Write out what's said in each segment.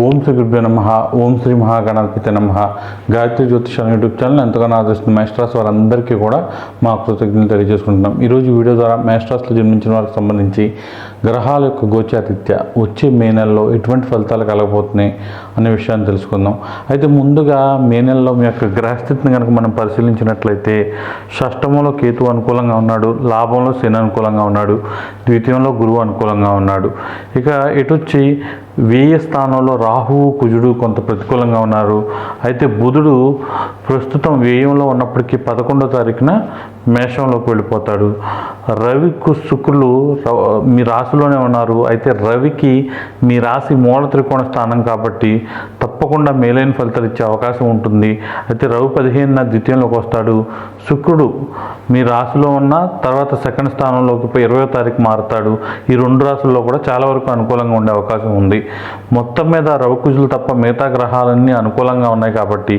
ఓం శ్రీ గురుభ్యో నమ ఓం శ్రీ మహాగణాధిపతి నమ. గాయత్రి జ్యోతిషాల యూట్యూబ్ ఛానల్ ఎంతగానో ఆదరిస్తున్న మేస్ట్రాస్ వారందరికీ కూడా మా కృతజ్ఞతలు తెలియజేసుకుంటున్నాం. ఈరోజు వీడియో ద్వారా మేస్ట్రాస్లో జన్మించిన వారికి సంబంధించి గ్రహాల యొక్క గోచారిత్య వచ్చే మే నెలలో ఎటువంటి ఫలితాలు కలగబోతున్నాయి అనే విషయాన్ని తెలుసుకుందాం. అయితే ముందుగా మే నెలలో మీ యొక్క గ్రహస్థితిని కనుక మనం పరిశీలించినట్లయితే షష్టమంలో కేతు అనుకూలంగా ఉన్నాడు లాభంలో శని అనుకూలంగా ఉన్నాడు ద్వితీయంలో గురువు అనుకూలంగా ఉన్నాడు. ఇక ఎటొచ్చి వ్యయ స్థానంలో రాహువు కుజుడు కొంత ప్రతికూలంగా ఉన్నారు. అయితే బుధుడు ప్రస్తుతం వ్యయంలో ఉన్నప్పటికీ పదకొండో తారీఖున మేషంలోకి వెళ్ళిపోతాడు. రవికు శుక్రులు మీ రాశిలోనే ఉన్నారు. అయితే రవికి మీ రాశి మూల త్రికోణ స్థానం కాబట్టి తప్పకుండా మేలైన ఫలితాలు ఇచ్చే అవకాశం ఉంటుంది. అయితే రవి పదిహేనున ద్వితీయంలోకి వస్తాడు. శుక్రుడు మీ రాశిలో ఉన్న తర్వాత సెకండ్ స్థానంలోకి పోయి ఇరవయో తారీఖు మారుతాడు. ఈ రెండు రాశుల్లో కూడా చాలా వరకు అనుకూలంగా ఉండే అవకాశం ఉంది. మొత్తం మీద రవికుజులు తప్ప మిగతా గ్రహాలన్నీ అనుకూలంగా ఉన్నాయి కాబట్టి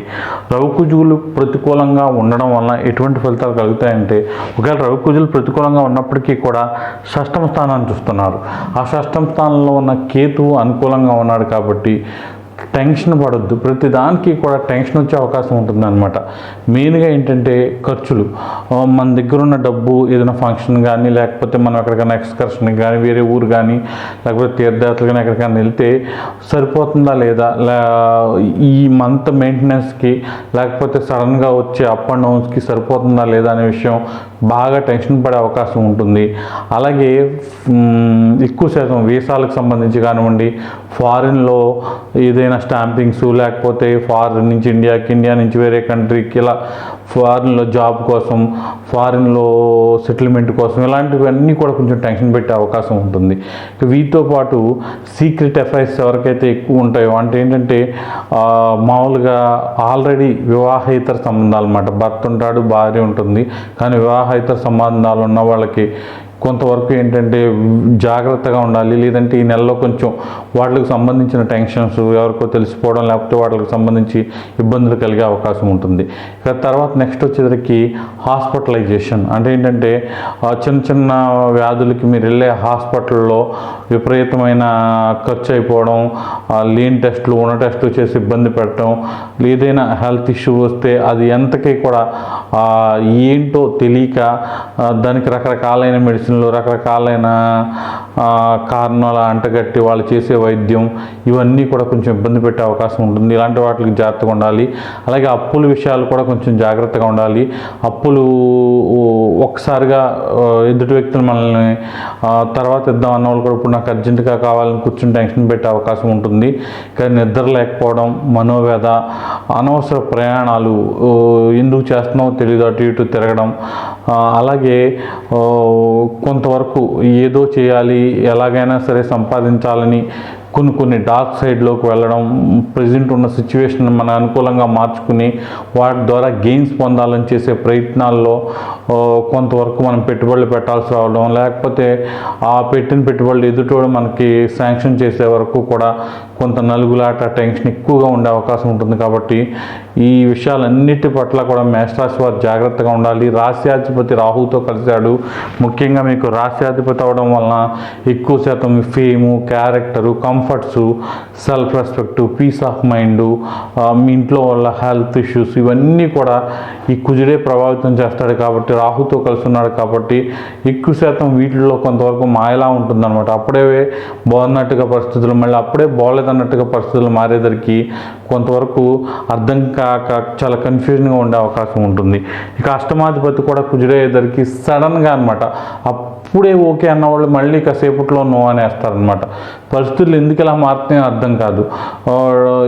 రవికుజులు ప్రతికూలంగా ఉండడం వలన ఎటువంటి ఫలితాలు కలుగుతాయంటే ఒకవేళ రవికుజులు ప్రతికూలంగా ఉన్నప్పటికీ కూడా షష్టమ స్థానాన్ని చూస్తున్నారు. ఆ షష్టమ స్థానంలో ఉన్న కేతువు అనుకూలంగా ఉన్నాడు కాబట్టి టెన్షన్ పడొద్దు. ప్రతి దానికి కూడా టెన్షన్ వచ్చే అవకాశం ఉంటుంది అనమాట మెయిన్గా ఏంటంటే ఖర్చులు. మన దగ్గర ఉన్న డబ్బు ఏదైనా ఫంక్షన్ కానీ లేకపోతే మనం ఎక్కడికైనా ఎక్స్కర్షన్ కానీ వేరే ఊరు కానీ లేకపోతే తీర్థయాత్రలు కానీ ఎక్కడికైనా వెళ్తే సరిపోతుందా లేదా? ఈ మంత్ మెయింటెనెన్స్కి లేకపోతే సడన్గా వచ్చే అప్ అండ్ డౌన్స్కి సరిపోతుందా లేదా అనే విషయం బాగా టెన్షన్ పడే అవకాశం ఉంటుంది. అలాగే ఎక్కువ శాతం వీసాలకు సంబంధించి కానివ్వండి ఫారిన్లో ఏదైనా స్టాంపింగ్స్ లేకపోతే ఫారిన్ నుంచి ఇండియాకి ఇండియా నుంచి వేరే కంట్రీకి ఇలా ఫారిన్లో జాబ్ కోసం ఫారిన్లో సెటిల్మెంట్ కోసం ఇలాంటివన్నీ కూడా కొంచెం టెన్షన్ పెట్టే అవకాశం ఉంటుంది. వీటితో పాటు సీక్రెట్ ఎఫ్ఐఎస్ ఎవరికైతే ఎక్కువ ఉంటాయో అంటే ఏంటంటే మామూలుగా ఆల్రెడీ వివాహేతర సంబంధాలు అన్నమాట. భర్త ఉంటాడు భార్య ఉంటుంది. కానీ వివాహేతర సంబంధాలు ఉన్న వాళ్ళకి కొంతవరకు ఏంటంటే జాగ్రత్తగా ఉండాలి లేదంటే ఈ నెలలో కొంచెం వాటికి సంబంధించిన టెన్షన్స్ ఎవరికో తెలిసిపోవడం లేకపోతే వాటికి సంబంధించి ఇబ్బందులు కలిగే అవకాశం ఉంటుంది. ఇక తర్వాత నెక్స్ట్ వచ్చేసరికి హాస్పిటలైజేషన్. అంటే ఏంటంటే చిన్న చిన్న వ్యాధులకి మీరు వెళ్ళే హాస్పిటల్లో విపరీతమైన ఖర్చు అయిపోవడం లీన్ లేని టెస్టులు ఉన్న టెస్టులు చేసి ఇబ్బంది పెట్టడం ఏదైనా హెల్త్ ఇష్యూ వస్తే అది ఎంతకీ కూడా ఏంటో తెలియక దానికి రకరకాలైన మెడిసిన్లు రకరకాలైన కారణాలు అంటగట్టి వాళ్ళు చేసే వైద్యం ఇవన్నీ కూడా కొంచెం ఇబ్బంది పెట్టే అవకాశం ఉంటుంది. ఇలాంటి వాటికి జాగ్రత్తగా ఉండాలి. అలాగే అప్పుల విషయాలు కూడా కొంచెం జాగ్రత్తగా ఉండాలి. అప్పులు ఒక్కసారిగా ఎదుటి వ్యక్తులు మనల్ని తర్వాత ఇద్దాం అన్న వాళ్ళు కూడా ఇప్పుడు నాకు అర్జెంటుగా కావాలని కూర్చుని టెన్షన్ పెట్టే అవకాశం ఉంటుంది. కానీ నిద్ర లేకపోవడం మనోవేద అనవసర ప్రయాణాలు ఎందుకు చేస్తున్నావు తెలియదు అటు ఇటు తిరగడం అలాగే కొంతవరకు ఏదో చేయాలి ఎలాగైనా సరే సంపాదించాలని కొన్ని కొన్ని డార్క్ సైడ్లోకి వెళ్ళడం ప్రజెంట్ ఉన్న సిచ్యువేషన్ మన అనుకూలంగా మార్చుకుని వాటి ద్వారా గెయిన్స్ పొందాలని చేసే ప్రయత్నాల్లో కొంతవరకు మనం పెట్టుబడులు పెట్టాల్సి రావడం లేకపోతే ఆ పెట్టిన పెట్టుబడులు ఎదుటోడు మనకి శాంక్షన్ చేసే వరకు కూడా కొంత నలుగులాట టెన్షన్ ఎక్కువగా ఉండే అవకాశం ఉంటుంది కాబట్టి ఈ విషయాలన్నిటి పట్ల కూడా మేషరాశి వారు జాగ్రత్తగా ఉండాలి. రాశ్యాధిపతి రాహుతో కలిశాడు. ముఖ్యంగా మీకు రాశ్యాధిపతి అవడం వలన ఎక్కువ శాతం fame character com comforts self respect peace of mind మీ ఇంట్లో వాళ్ళ హెల్త్ ఇష్యూస్ ఇవన్నీ కూడా ఈ కుజుడే ప్రభావితం చేస్తాడు కాబట్టి రాహుతో కలిసి ఉన్నాడు కాబట్టి ఎక్కువ శాతం వీటిల్లో కొంతవరకు మాయలా ఉంటుందన్నమాట. అప్పుడే బాగున్నట్టుగా పరిస్థితులు మళ్ళీ అప్పుడే బాగోలేదన్నట్టుగా పరిస్థితులు మారేదరికి కొంతవరకు అర్థం కాక చాలా కన్ఫ్యూజన్గా ఉండే అవకాశం ఉంటుంది. ఇక అష్టమాధిపతి కూడా కుజుడయ్యేసరికి సడన్గా అనమాట అప్పుడే ఓకే అన్నవాళ్ళు మళ్ళీ కాసేపట్లో నో అనేస్తారనమాట పరిస్థితులు ఎందుకు ఇలా మారుతున్నాయో అర్థం కాదు.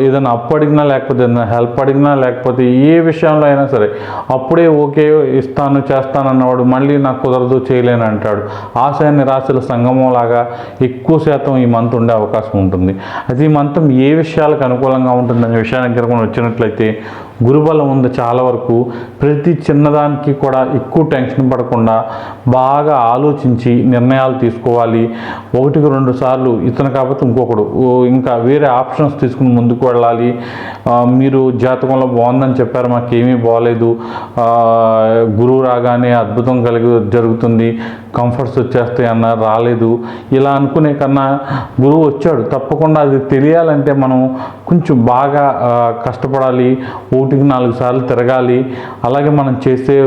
ఏదైనా అప్పు అడిగినా లేకపోతే ఏదైనా హెల్ప్ అడిగినా లేకపోతే ఏ విషయంలో అయినా సరే అప్పుడే ఓకే ఇస్తాను చేస్తాను అన్నవాడు మళ్ళీ నాకు కుదరదు చేయలేను అంటాడు. ఆశ నిరాశల సంగమంలాగా ఎక్కువ శాతం ఈ మంత్ ఉండే అవకాశం ఉంటుంది. అది ఈ మంతం ఏ విషయాలకు అనుకూలంగా ఉంటుందనే విషయానికి కనుక వచ్చినట్లయితే గురుబలం ఉంది చాలా వరకు. ప్రతి చిన్నదానికి కూడా ఎక్కువ టెన్షన్ పడకుండా బాగా ఆలోచించి నిర్ణయాలు తీసుకోవాలి. ఒకటికి రెండు సార్లు ఇతను కాకపోతే ఇంకొకడు. ఇంకా వేరే ఆప్షన్స్ తీసుకుని ముందుకు వెళ్ళాలి. మీరు జాతకంలో బాగుందని చెప్పారు మాకేమీ బాగలేదు గురువు రాగానే అద్భుతం కలిగి జరుగుతుంది. కంఫర్ట్స్ వచ్చేస్తాయి అన్న రాలేదు. ఇలా అనుకునే కన్నా గురువు వచ్చాడు. తప్పకుండా అది తెలియాలంటే మనం కొంచెం బాగా కష్టపడాలి. ఒకటికి నాలుగు సార్లు తిరగాలి. అలాగే మనం చేసే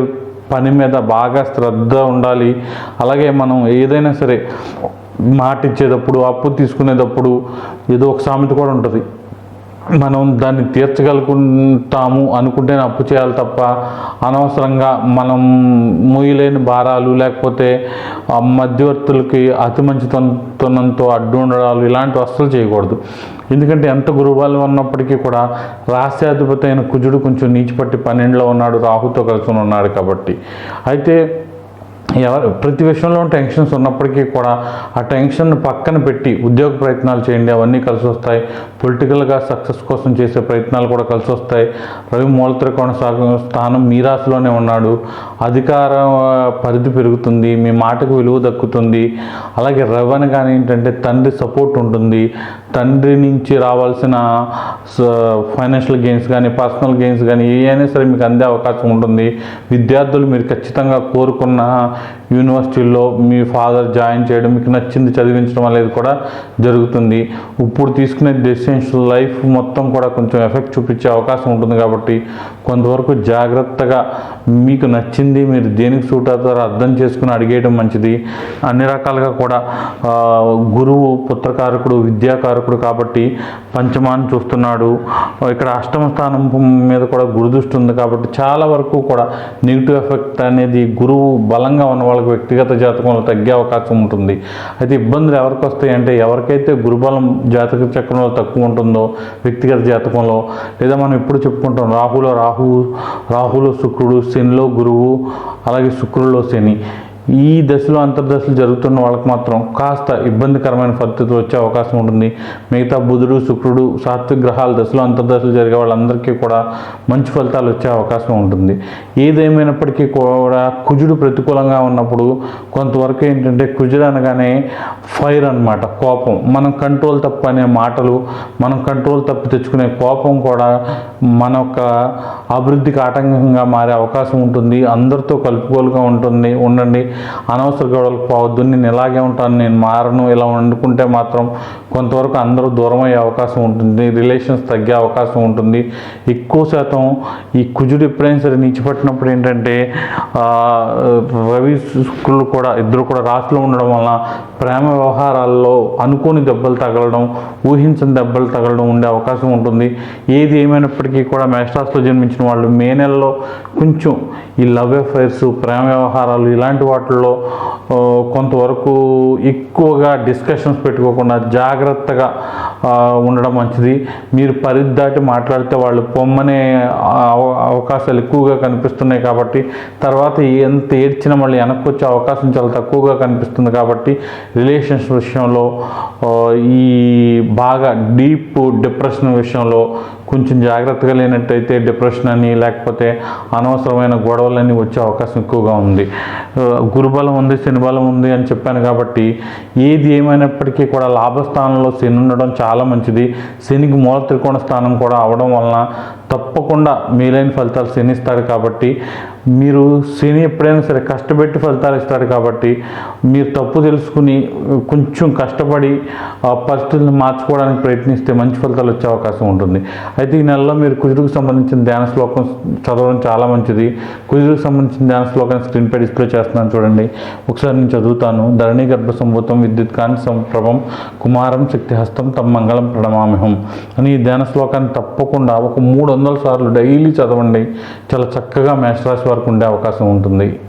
పని మీద బాగా శ్రద్ధ ఉండాలి. అలాగే మనం ఏదైనా సరే మాట ఇచ్చేటప్పుడు అప్పు తీసుకునేటప్పుడు ఏదో ఒక సామెత కూడా ఉంటుంది. మనం దాన్ని తీర్చగలుగుతాము అనుకుంటేనే అప్పు చేయాలి తప్ప అనవసరంగా మనం మూయలేని భారాలు లేకపోతే మధ్యవర్తులకి అతి మంచితనంతో అడ్డు ఉండడాలు ఇలాంటివి అస్సలు చేయకూడదు. ఎందుకంటే ఎంత గురువాలు ఉన్నప్పటికీ కూడా రాష్ట్రాధిపతి అయిన కుజుడు కొంచెం నీచిపట్టి పన్నెండులో ఉన్నాడు రాహుతో కలిసి ఉన్నాడు కాబట్టి. అయితే ఎవరు? ప్రతి విషయంలో టెన్షన్స్ ఉన్నప్పటికీ కూడా ఆ టెన్షన్ పక్కన పెట్టి ఉద్యోగ ప్రయత్నాలు చేయండి. అవన్నీ కలిసి వస్తాయి. పొలిటికల్గా సక్సెస్ కోసం చేసే ప్రయత్నాలు కూడా కలిసి వస్తాయి. రవి మూల త్రికోణ స్థానం మీ రాశిలోనే ఉన్నాడు. అధికార పరిధి పెరుగుతుంది. మీ మాటకు విలువ దక్కుతుంది. అలాగే రవి అనగానే ఏంటంటే తండ్రి సపోర్ట్ ఉంటుంది. తండ్రి నుంచి రావాల్సిన ఫైనాన్షియల్ గెయిన్స్ కానీ పర్సనల్ గెయిన్స్ కానీ ఏ అయినా సరే మీకు అందే అవకాశం ఉంటుంది. విద్యార్థులు మీరు ఖచ్చితంగా కోరుకున్న యూనివర్సిటీల్లో మీ ఫాదర్ జాయిన్ చేయడం మీకు నచ్చింది చదివించడం అనేది కూడా జరుగుతుంది. ఇప్పుడు తీసుకునే డెసిషన్స్ లైఫ్ మొత్తం కూడా కొంచెం ఎఫెక్ట్ చూపించే అవకాశం ఉంటుంది కాబట్టి కొంతవరకు జాగ్రత్తగా మీకు నచ్చింది మీరు దేనికి సూట్ అవుతారో అర్థం చేసుకుని అడిగేయడం మంచిది. అన్ని రకాలుగా కూడా గురువు పుత్రకారకుడు విద్యాకారకుడు కాబట్టి పంచమాన్ని చూస్తున్నాడు. ఇక్కడ అష్టమ స్థానం మీద కూడా గురు దృష్టి ఉంది కాబట్టి చాలా వరకు కూడా నెగిటివ్ ఎఫెక్ట్ అనేది గురువు బలంగా ఉన్న వాళ్ళకి వ్యక్తిగత జాతకంలో తగ్గే అవకాశం ఉంటుంది. అయితే ఇబ్బందులు ఎవరికి వస్తాయి అంటే ఎవరికైతే గురుబలం జాతక చక్రంలో తక్కువ ఉంటుందో వ్యక్తిగత జాతకంలో లేదా మనం ఎప్పుడు చెప్పుకుంటాం రాహులో రాహు రాహులో శుక్రుడు శనిలో గురువు అలాగే శుక్రుల్లో శని ఈ దశలో అంతర్దశలు జరుగుతున్న వాళ్ళకి మాత్రం కాస్త ఇబ్బందికరమైన పరిస్థితులు వచ్చే అవకాశం ఉంటుంది. మిగతా బుధుడు శుక్రుడు సాత్విక గ్రహాల దశలో అంతర్దశలు జరిగే వాళ్ళందరికీ కూడా మంచి ఫలితాలు వచ్చే అవకాశం ఉంటుంది. ఏదేమైనప్పటికీ కూడా కుజుడు ప్రతికూలంగా ఉన్నప్పుడు కొంతవరకు ఏంటంటే కుజుడు అనగానే ఫైర్ అన్నమాట కోపం. మనం కంట్రోల్ తప్పు అనే మాటలు మనం కంట్రోల్ తప్పు తెచ్చుకునే కోపం కూడా మన యొక్క అభివృద్ధికి ఆటంకంగా మారే అవకాశం ఉంటుంది. అందరితో కలుపుకోలుగా ఉంటుంది ఉండండి. అనవసర గొడవలకు పోవద్దు నేను ఇలాగే ఉంటాను నేను మారను ఇలా వండుకుంటే మాత్రం కొంతవరకు అందరూ దూరం అయ్యే అవకాశం ఉంటుంది రిలేషన్స్ తగ్గే అవకాశం ఉంటుంది. ఎక్కువ శాతం ఈ కుజుడు ఎప్పుడైనా సరే నీచిపట్టినప్పుడు ఏంటంటే రవి శుక్రులు కూడా ఇద్దరు కూడా రాశిలో ఉండడం వలన ప్రేమ వ్యవహారాల్లో అనుకోని దెబ్బలు తగలడం ఊహించని దెబ్బలు తగలడం ఉండే అవకాశం ఉంటుంది. ఏది ఏమైనప్పటికీ కూడా మేషరాశిలో జన్మించిన వాళ్ళు మే నెలలో కొంచెం ఈ లవ్ అఫైర్స్ ప్రేమ వ్యవహారాలు ఇలాంటి వాటిల్లో కొంతవరకు ఎక్కువగా డిస్కషన్స్ పెట్టుకోకుండా జాగ్రత్తగా ఉండడం మంచిది. మీరు పరిధి దాటి మాట్లాడితే వాళ్ళు పొమ్మనే అవ- అవకాశాలు ఎక్కువగా కనిపిస్తున్నాయి కాబట్టి తర్వాత ఎంత ఏడ్చినా మళ్ళీ వెనక్కి వచ్చే అవకాశం చాలా తక్కువగా కనిపిస్తుంది కాబట్టి రిలేషన్స్ విషయంలో ఈ బాగా డీప్ డిప్రెషన్ విషయంలో కొంచెం జాగ్రత్తగా లేనట్టయితే డిప్రెషన్ అని లేకపోతే అనవసరమైన గొడవలని వచ్చే అవకాశం ఎక్కువగా ఉంది. గురుబలం ఉంది శనిబలం ఉంది అని చెప్పాను కాబట్టి ఏది ఏమైనప్పటికీ కూడా లాభస్థానంలో శని ఉండడం చాలా మంచిది. శనికి మూల త్రికోణ స్థానం కూడా అవడం వలన తప్పకుండా మేలైన ఫలితాలు శని ఇస్తాడు కాబట్టి మీరు శని ఎప్పుడైనా సరే కష్టపెట్టి ఫలితాలు ఇస్తాడు కాబట్టి మీరు తప్పు తెలుసుకుని కొంచెం కష్టపడి ఆ పరిస్థితులను మార్చుకోవడానికి ప్రయత్నిస్తే మంచి ఫలితాలు వచ్చే అవకాశం ఉంటుంది. అయితే ఈ నెలలో మీరు కుజుడికి సంబంధించిన ధ్యాన శ్లోకం చదవడం చాలా మంచిది. కుజుడికి సంబంధించిన ధ్యాన శ్లోకాన్ని స్క్రీన్ పై డిస్ప్లే చేస్తున్నాను చూడండి. ఒకసారి నేను చదువుతాను. ధరణి గర్భ సంభూతం విద్యుత్ కాంతి సంప్రభం కుమారం శక్తిహస్తం తమ మంగళం ప్రణమామిహం అని ఈ ధ్యాన శ్లోకాన్ని తప్పకుండా ఒక మూడు వందల సార్లు డైలీ చదవండి. చాలా చక్కగా మేషరాశి వరకు ఉండే అవకాశం ఉంటుంది.